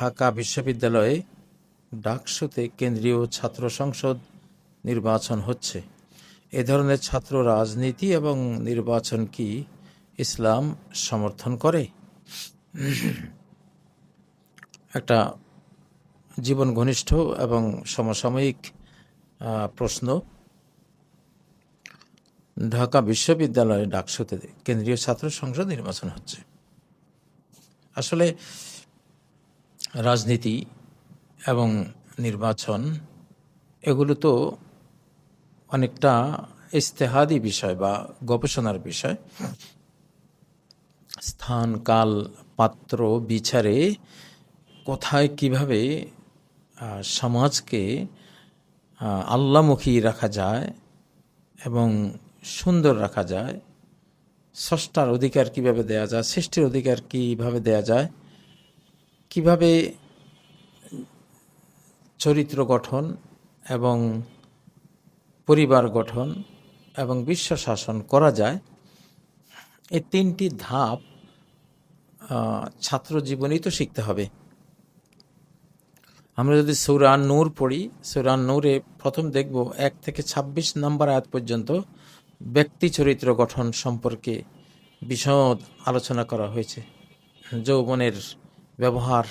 ঢাকা বিশ্ববিদ্যালয়ে ডাকসুতে কেন্দ্রীয় ছাত্র সংসদ নির্বাচন হচ্ছে। এ ধরনের ছাত্র রাজনীতি এবং নির্বাচন কি ইসলাম সমর্থন করে? একটা জীবন ঘনিষ্ঠ এবং সমসাময়িক প্রশ্ন। ঢাকা বিশ্ববিদ্যালয়ে ডাকসুতে কেন্দ্রীয় ছাত্র সংসদ নির্বাচন হচ্ছে। আসলে রাজনীতি এবং নির্বাচন, এগুলো তো অনেকটা ইস্তেহাদি বিষয় বা গবেষণার বিষয়। স্থান, কাল, পাত্র, বিচারে কোথায় কীভাবে সমাজকে আল্লামুখী রাখা যায় এবং সুন্দর রাখা যায়, স্রষ্টার অধিকার কীভাবে দেয়া যায়, সৃষ্টির অধিকার কীভাবে দেয়া যায় কীভাবে চরিত্র গঠন এবং পরিবার গঠন এবং বিশ্ব শাসন করা যায়, এই তিনটি ধাপ ছাত্র জীবনেই তো শিখতে হবে। আমরা যদি সৌরান নূর পড়ি সৌরান নূরে প্রথম দেখব এক থেকে ২৬ নম্বর আয়াত পর্যন্ত ব্যক্তি চরিত্র গঠন সম্পর্কে বিশদ আলোচনা করা হয়েছে। যৌবনের ব্যবহার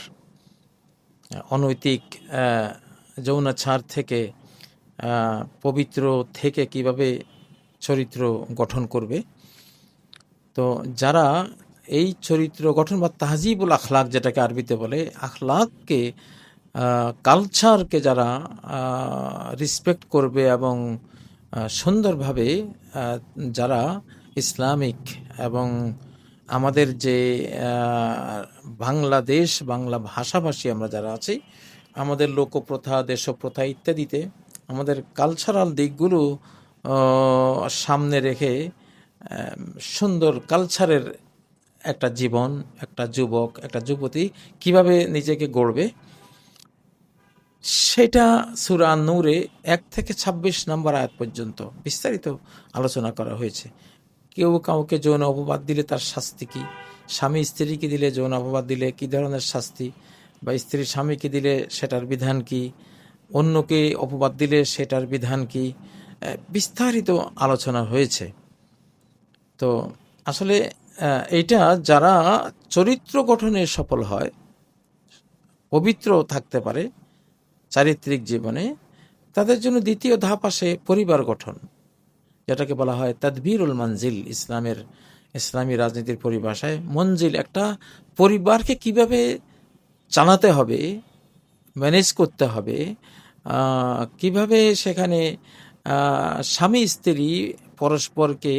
অনৈতিক যৌনাচার থেকে পবিত্র থেকে কীভাবে চরিত্র গঠন করবে। তো যারা এই চরিত্র গঠন বা তাহজিবুল আখলাক যেটাকে আরবিতে বলে, আখলাককে কালচারকে যারা রিসপেক্ট করবে এবং সুন্দরভাবে যারা ইসলামিক এবং আমাদের যে বাংলাদেশ, বাংলা ভাষাভাষী আমরা যারা আছি, আমাদের লোকপ্রথা, দেশপ্রথা ইত্যাদিতে আমাদের কালচারাল দিকগুলো সামনে রেখে সুন্দর কালচারের একটা জীবন, একটা যুবক, একটা যুবতী কীভাবে নিজেকে গড়বে? সেটা সুরা নূরে এক থেকে ২৬ নম্বর আয়াত পর্যন্ত বিস্তারিত আলোচনা করা হয়েছে। কেউ কাউকে যৌন অপবাদ দিলে তার শাস্তি কি? স্বামী স্ত্রীকে দিলে যৌন অপবাদ দিলে কি ধরনের শাস্তি? বা স্ত্রী স্বামীকে দিলে সেটার বিধান কি? অন্যকে অপবাদ দিলে সেটার বিধান কি? বিস্তারিত আলোচনা হয়েছে। তো আসলে এইটা যারা চরিত্র গঠনে সফল হয়, পবিত্র থাকতে পারে চারিত্রিক জীবনে, তাদের জন্য দ্বিতীয় ধাপ আসে পরিবার গঠন। যেটাকে বলা হয় তাদবিরুল মঞ্জিল ইসলামের, ইসলামী রাজনীতির পরিভাষায়। মঞ্জিল একটা পরিবারকে কীভাবে চালাতে হবে, ম্যানেজ করতে হবে কীভাবে সেখানে স্বামী স্ত্রী পরস্পরকে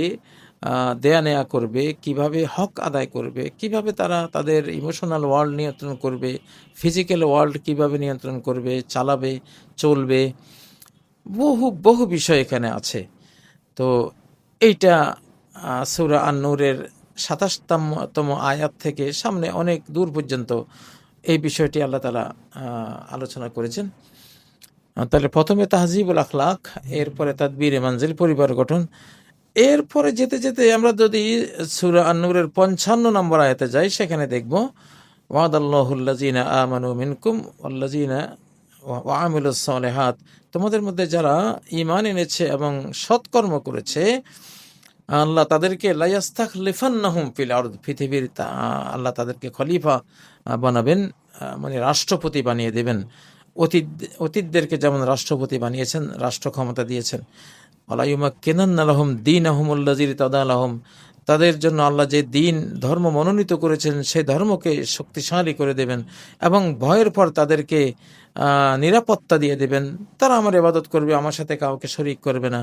দেয়া নেয়া করবে, কীভাবে হক আদায় করবে, কীভাবে তারা তাদের ইমোশনাল ওয়ার্ল্ড নিয়ন্ত্রণ করবে ফিজিক্যাল ওয়ার্ল্ড কীভাবে নিয়ন্ত্রণ করবে, চালাবে, চলবে, বহু বহু বিষয় এখানে আছে। তো এইটা সুরা আন্নুরের সাতাশতম আয়াত থেকে সামনে অনেক দূর পর্যন্ত এই বিষয়টি আল্লাহ তালা আলোচনা করেছেন। তাহলে প্রথমে তাহজিবুল আখলাক, এরপরে তাদবির মানজিল, পরিবার গঠন। এরপরে যেতে যেতে আমরা যদি সুরা আন্নুরের পঞ্চান্ন নম্বর আয়াতে যাই, সেখানে দেখব ওয়াদ ওয়াদাল্লাহুল্লাজিনা আমানু মিনকুম আল্লাজিনা ওয়ামিলুস সালেহাত, তোমাদের মধ্যে যারা ঈমান এনেছে এবং সৎকর্ম করেছে, আল্লাহ তাদেরকে লাইয়াস্তাক লিফান্নাহুম ফিল আরদ, পৃথিবীর আল্লাহ তাদেরকে খলিফা বানাবেন মানে রাষ্ট্রপতি বানিয়ে দেবেন। অতীত, অতীতদেরকে যেমন রাষ্ট্রপতি বানিয়েছেন, রাষ্ট্র ক্ষমতা দিয়েছেন। আলাইমা কেনান আলহম দিন আহমুল্লাজির তাদা আলহম তাদের জন্য আল্লাহ যে দিন, ধর্ম মনোনীত করেছেন, সেই ধর্মকে শক্তিশালী করে দেবেন এবং ভয়ের পর তাদেরকে নিরাপত্তা দিয়ে দেবেন। তারা আমার ইবাদত করবে, আমার সাথে কাউকে শরিক করবে না।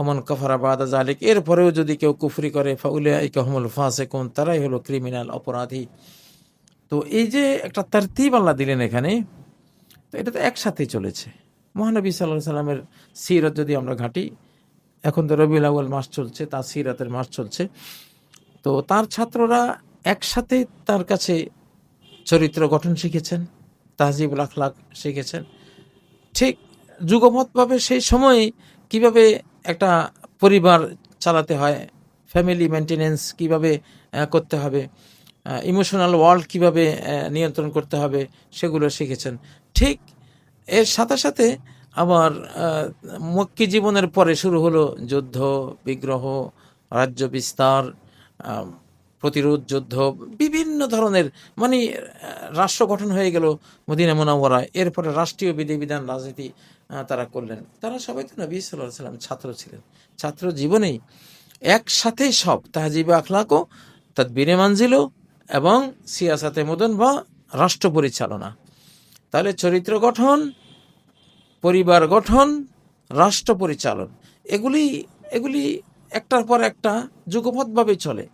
অমন কফারা বাদা জালিক এরপরেও যদি কেউ কুফরি করে ফাউলে ইকহমুল ফাঁসে কোন তারাই হলো ক্রিমিনাল, অপরাধী। তো এই যে একটা তারতিব আল্লাহ দিলেন এখানে, তো এটা তো একসাথে চলেছে। মহানবী সাল্লাহ সাল্লামের সিরত যদি আমরা ঘাঁটি, এখন তো রবিউল আউ্য়াল মাস চলছে, তার সিরাতের মাস চলছে। তো তার ছাত্ররা একসাথে তার কাছে চরিত্র গঠন শিখেছেন। তাহজিবুল আখলাক শিখেছেন। ঠিক যুগমতভাবে সেই সময়ে কীভাবে একটা পরিবার চালাতে হয় ফ্যামিলি মেনটেনেন্স কীভাবে করতে হবে ইমোশনাল ওয়ার্ল্ড কীভাবে নিয়ন্ত্রণ করতে হবে সেগুলো শিখেছেন। ঠিক এর সাথে সাথে আবার মক্কি জীবনের পরে শুরু হলো যুদ্ধ, বিগ্রহ, রাজ্য বিস্তার প্রতিরোধ, যুদ্ধ, বিভিন্ন ধরনের মানে রাষ্ট্র গঠন হয়ে গেল মদিনা মোনাওয়ারা। এরপরে রাষ্ট্রীয় বিধিবিধান, রাজনীতি তারা করলেন। তারা সবাই তো নবী সাল্লাহ সাল্লাম ছাত্র ছিলেন। ছাত্র জীবনেই একসাথে সব তাহজিব আখলাকও তদবিরে মানজিল এবং সিয়াসাতে মদন বা রাষ্ট্র পরিচালনা। তাহলে চরিত্র গঠন, পরিবার গঠন, রাষ্ট্র পরিচালন, এগুলি এগুলি একটার পর একটা যুগপথভাবে চলে।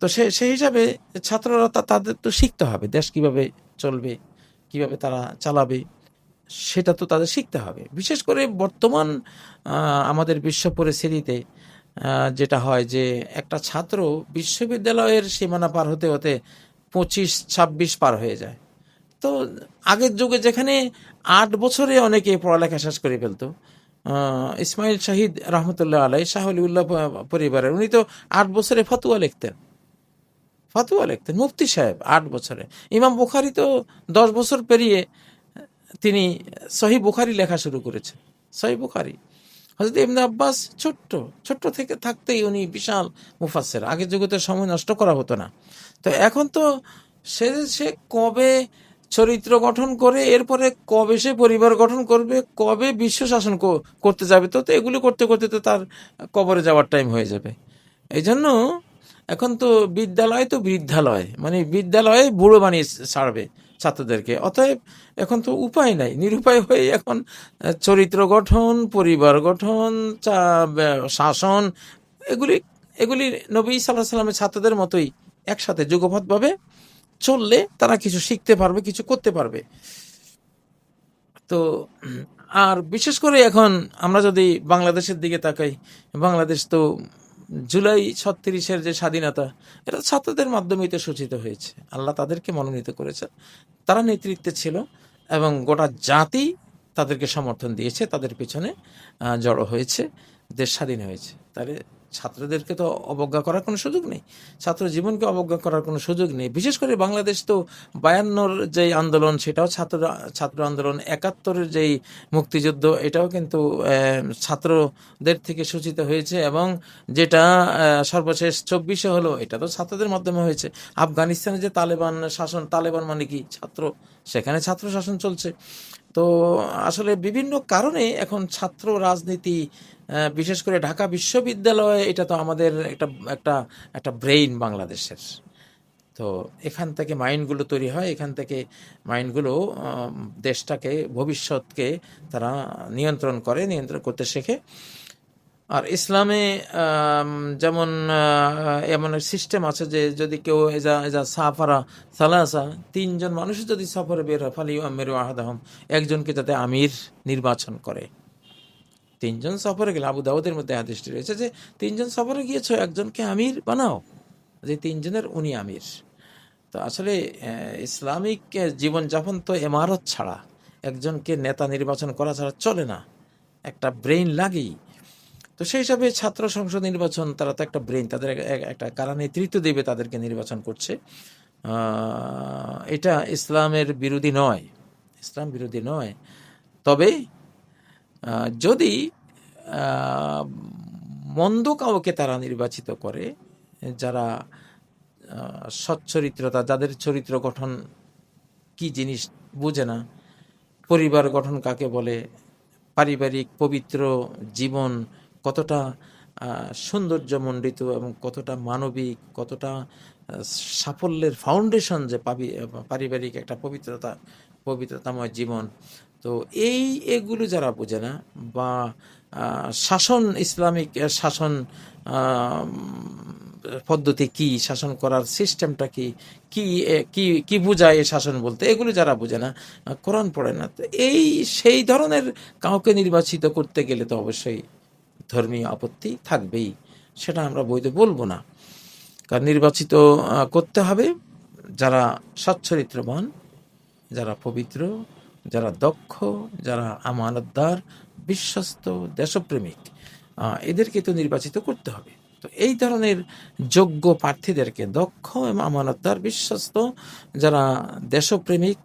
তো সে সেই হিসাবে ছাত্ররা তা- তাদের তো শিখতে হবে। দেশ কীভাবে চলবে, কীভাবে তারা চালাবে, সেটা তো তাদের শিখতে হবে। বিশেষ করে বর্তমান আমাদের বিশ্ব পরিস্থিতিতে যেটা হয় যে একটা ছাত্র বিশ্ববিদ্যালয়ের সীমানা পার হতে হতে পঁচিশ, ছাব্বিশ পার হয়ে যায়। তো আগের যুগে যেখানে আট বছরে অনেকে পড়ালেখা শেষ করে ফেলতো ইসমাইল শাহিদ রহমতুল্লাহ আলাই শাহলিউল্লাহ পরিবারের। উনি তো আট বছরে ফতুয়া লিখতেন। ফতুয়া লিখতেন, মুফতি সাহেব আট বছরে। ইমাম বুখারি তো দশ বছর পেরিয়ে তিনি সহি বুখারি লেখা শুরু করেছেন। সহি বুখারি। হজরত ইবনে আব্বাস ছোট্ট ছোট্ট থেকে থাকতেই উনি বিশাল মুফাসের আগের যুগে তো সময় নষ্ট করা হতো না। তো এখন তো সে সে কবে চরিত্র গঠন করে এরপরে কবে সে পরিবার গঠন করবে, কবে বিশ্ব শাসন করতে যাবে, তো তো এগুলো করতে করতে তো তার কবরে যাওয়ার টাইম হয়ে যাবে। এই জন্য এখন তো বিদ্যালয় তো বৃদ্ধালয় মানে বিদ্যালয়ে বুড়ো বানিয়ে ছাড়বে ছাত্রদেরকে। অতএব এখন তো উপায় নাই, নিরুপায় হয়ে এখন চরিত্র গঠন, পরিবার গঠন শাসন, এগুলি এগুলি নবী সাল্লাহ সাল্লামের ছাত্রদের মতোই একসাথে যুগপথভাবে চললে তারা কিছু শিখতে পারবে, কিছু করতে পারবে। তো, আর বিশেষ করে এখন আমরা যদি বাংলাদেশের দিকে তাকাই, বাংলাদেশ তো জুলাই ছত্রিশের যে স্বাধীনতা, এটা ছাত্রদের মাধ্যমেই তো সূচিত হয়েছে। আল্লাহ তাদেরকে মনোনীত করেছেন তারা নেতৃত্বে ছিল এবং গোটা জাতি তাদেরকে সমর্থন দিয়েছে, তাদের পিছনে জড়ো হয়েছে, দেশ স্বাধীন হয়েছে। তাহলে ছাত্রদেরকে তো অবজ্ঞা করার কোনো সুযোগ নেই। ছাত্র জীবনকে অবজ্ঞা করার কোনো সুযোগ নেই। বিশেষ করে বাংলাদেশ তো বায়ান্নর যে আন্দোলন, সেটাও ছাত্র ছাত্র আন্দোলন। একাত্তরের যেই মুক্তিযুদ্ধ, এটাও কিন্তু ছাত্রদের থেকে সূচিত হয়েছে এবং যেটা সর্বশেষ চব্বিশে হলো, এটা তো ছাত্রদের মাধ্যমে হয়েছে। আফগানিস্তানে যে তালেবান শাসন, তালেবান মানে কি? ছাত্র, সেখানে ছাত্র শাসন চলছে। তো আসলে বিভিন্ন কারণে এখন ছাত্র রাজনীতি বিশেষ করে ঢাকা বিশ্ববিদ্যালয় এটা তো আমাদের একটা একটা একটা ব্রেইন বাংলাদেশের। তো এখান থেকে মাইন্ডগুলো তৈরি হয়, এখান থেকে মাইন্ডগুলো দেশটাকে, ভবিষ্যৎকে তারা নিয়ন্ত্রণ করে, নিয়ন্ত্রণ করতে শেখে। আর ইসলামে যেমন এমন সিস্টেম আছে যে যদি কেউ এজা এজা সাফারা সালাসা, তিনজন মানুষ যদি সফরে বের হয়, ফালি আমির আহাদাহম, একজনকে যাতে আমির নির্বাচন করে। তিনজন সফরে গেলে, আবু দাউদের মধ্যে হাদিসটি রয়েছে যে, তিনজন সফরে গিয়েছো, একজনকে আমির বানাও, যে তিনজনের উনি আমির। তো আসলে ইসলামিক জীবনযাপন তো এমারত ছাড়া, একজনকে নেতা নির্বাচন করা ছাড়া চলে না। একটা ব্রেইন লাগেই। তো সেই হিসাবে ছাত্র সংসদ নির্বাচন, তারা তো একটা ব্রেন তাদের এক- এক- একটা কারা নেতৃত্ব দেবে তাদেরকে নির্বাচন করছে। এটা ইসলামের বিরোধী নয়। ইসলাম বিরোধী নয়। তবে যদি মন্দ কাউকে তারা নির্বাচিত করে, যারা সচ্চরিত্রতা, যাদের চরিত্র গঠন কি জিনিস বুঝে না, পরিবার গঠন কাকে বলে, পারিবারিক পবিত্র জীবন কতটা সৌন্দর্যমণ্ডিত এবং কতটা মানবিক, কতটা সাফল্যের ফাউন্ডেশন যে পারিবারিক একটা পবিত্রতা, পবিত্রতাময় জীবন। তো এই এগুলো যারা বোঝে না বা শাসন, ইসলামিক শাসন পদ্ধতি কি, শাসন করার সিস্টেমটা কি কি কি কি বোঝায় শাসন বলতে, এগুলো যারা বোঝে না কোরআন পড়ে না। তো এই, সেই ধরনের কাউকে নির্বাচিত করতে গেলে তো অবশ্যই ধর্মীয় আপত্তি থাকবেই, সেটা আমরা বইতে বলব না। কারণ নির্বাচিত করতে হবে যারা সচ্চরিত্রবান যারা পবিত্র, যারা দক্ষ, যারা আমানতদার, বিশ্বস্ত, দেশপ্রেমিক এদেরকে তো নির্বাচিত করতে হবে। তো এই ধরনের যোগ্য প্রার্থীদেরকে দক্ষ এবং আমানতদার, বিশ্বস্ত, যারা দেশপ্রেমিক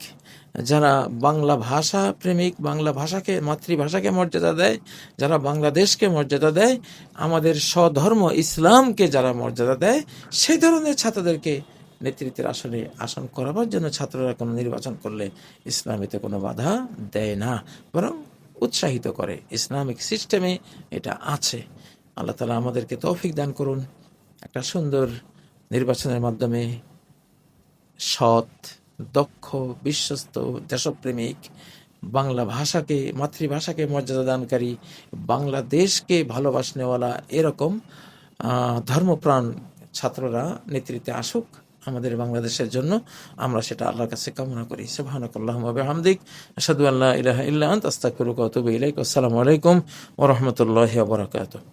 যারা বাংলা ভাষা প্রেমিক, বাংলা ভাষাকে, মাতৃভাষাকে মর্যাদা দেয়, যারা বাংলাদেশকে মর্যাদা দেয়, আমাদের স্বধর্ম ইসলামকে যারা মর্যাদা দেয়, সেই ধরনের ছাত্রদেরকে নেতৃত্বের আসনে আসন করাবার জন্য ছাত্ররা কোনো নির্বাচন করলে ইসলামেতে কোনো বাধা দেয় না, বরং উৎসাহিত করে। ইসলামিক সিস্টেমে এটা আছে। আল্লাহ তালা আমাদেরকে তৌফিক দান করুন। একটা সুন্দর নির্বাচনের মাধ্যমে সৎ দক্ষ, বিশ্বস্ত, দেশপ্রেমিক, বাংলা ভাষাকে, মাতৃভাষাকে মর্যাদা দানকারী, বাংলাদেশকে ভালোবাসনেওয়ালা এরকম ধর্মপ্রাণ ছাত্ররা নেতৃত্বে আসুক আমাদের বাংলাদেশের জন্য, আমরা সেটা আল্লাহর কাছে কামনা করি। সুবহানাকাল্লাহুম্মা ওয়া বিহামদিক, আশহাদু আল্লা ইলাহা ইল্লা আসসালামু আলাইকুম ওয়া রাহমাতুল্লাহি ওয়া বারাকাতুহু।